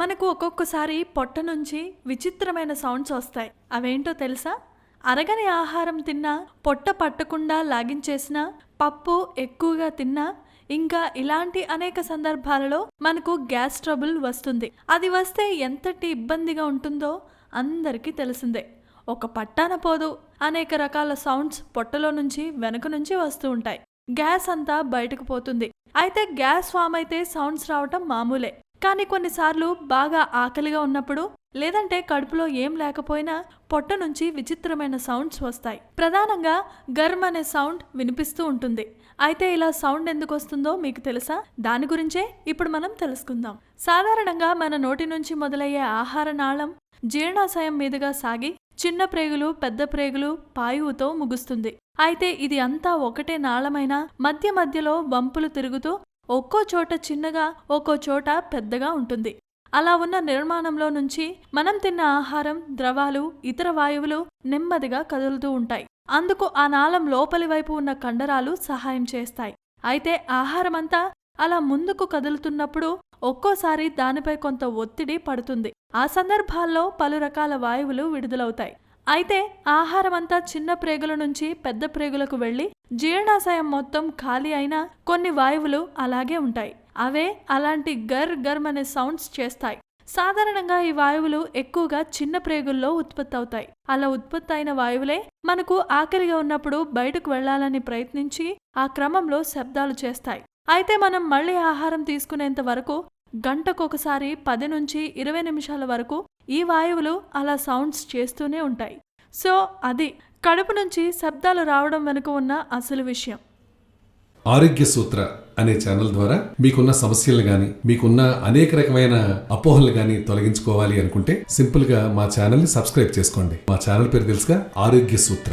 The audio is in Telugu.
మనకు ఒక్కొక్కసారి పొట్ట నుంచి విచిత్రమైన సౌండ్స్ వస్తాయి. అవేంటో తెలుసా? అరగని ఆహారం తిన్నా పొట్ట పట్టకుండా లాగించేసిన పప్పు ఎక్కువగా తిన్నా ఇంకా ఇలాంటి అనేక సందర్భాలలో మనకు గ్యాస్ ట్రబుల్ వస్తుంది. అది వస్తే ఎంతటి ఇబ్బందిగా ఉంటుందో అందరికీ తెలిసిందే. ఒక పట్టాన పోదు. అనేక రకాల సౌండ్స్ పొట్టలో నుంచి వెనుక నుంచి వస్తూ ఉంటాయి. గ్యాస్ అంతా బయటకు పోతుంది. అయితే గ్యాస్ ఫామ్ అయితే సౌండ్స్ రావటం మామూలే. కానీ కొన్నిసార్లు బాగా ఆకలిగా ఉన్నప్పుడు లేదంటే కడుపులో ఏం లేకపోయినా పొట్ట నుంచి విచిత్రమైన సౌండ్స్ వస్తాయి. ప్రధానంగా గర్మ్ అనే సౌండ్ వినిపిస్తూ ఉంటుంది. అయితే ఇలా సౌండ్ ఎందుకు వస్తుందో మీకు తెలుసా? దాని గురించే ఇప్పుడు మనం తెలుసుకుందాం. సాధారణంగా మన నోటి నుంచి మొదలయ్యే ఆహార నాళం జీర్ణాశయం మీదుగా సాగి చిన్న ప్రేగులు పెద్ద ప్రేగులు పాయువుతో ముగుస్తుంది. అయితే ఇది అంతా ఒకటే నాళమైన మధ్య మధ్యలో వంపులు తిరుగుతూ ఒక్కో చోట చిన్నగా ఒక్కో చోట పెద్దగా ఉంటుంది. అలా ఉన్న నిర్మాణంలో నుంచి మనం తిన్న ఆహారం ద్రవాలు ఇతర వాయువులు నెమ్మదిగా కదులుతూ ఉంటాయి. అందుకు ఆ నాళం లోపలి వైపు ఉన్న కండరాలు సహాయం చేస్తాయి. అయితే ఆహారమంతా అలా ముందుకు కదులుతున్నప్పుడు ఒక్కోసారి దానిపై కొంత ఒత్తిడి పడుతుంది. ఆ సందర్భాల్లో పలు రకాల వాయువులు విడుదలవుతాయి. అయితే ఆహారమంతా చిన్న ప్రేగుల నుంచి పెద్ద ప్రేగులకు వెళ్ళి జీర్ణాశయం మొత్తం ఖాళీ అయినా కొన్ని వాయువులు అలాగే ఉంటాయి. అవే అలాంటి గర్ గర్మ్ అనే సౌండ్స్ చేస్తాయి. సాధారణంగా ఈ వాయువులు ఎక్కువగా చిన్న ప్రేగుల్లో ఉత్పత్తి అవుతాయి. అలా ఉత్పత్తి అయిన వాయువులే మనకు ఆకలిగా ఉన్నప్పుడు బయటకు వెళ్ళాలని ప్రయత్నించి ఆ క్రమంలో శబ్దాలు చేస్తాయి. అయితే మనం మళ్ళీ ఆహారం తీసుకునేంత వరకు గంటకొకసారి పది నుంచి ఇరవై నిమిషాల వరకు ఈ వాయువులు అలా సౌండ్స్ చేస్తూనే ఉంటాయి. సో అది కడుపు నుంచి శబ్దాలు రావడం వెనుక ఉన్న అసలు విషయం. ఆరోగ్య సూత్ర అనే ఛానల్ ద్వారా మీకున్న సమస్యలు గాని మీకున్న అనేక రకమైన అపోహలు గాని తొలగించుకోవాలి అనుకుంటే సింపుల్గా మా ఛానల్ని సబ్స్క్రైబ్ చేసుకోండి. మా ఛానల్ పేరు తెలుసుగా ఆరోగ్య సూత్ర.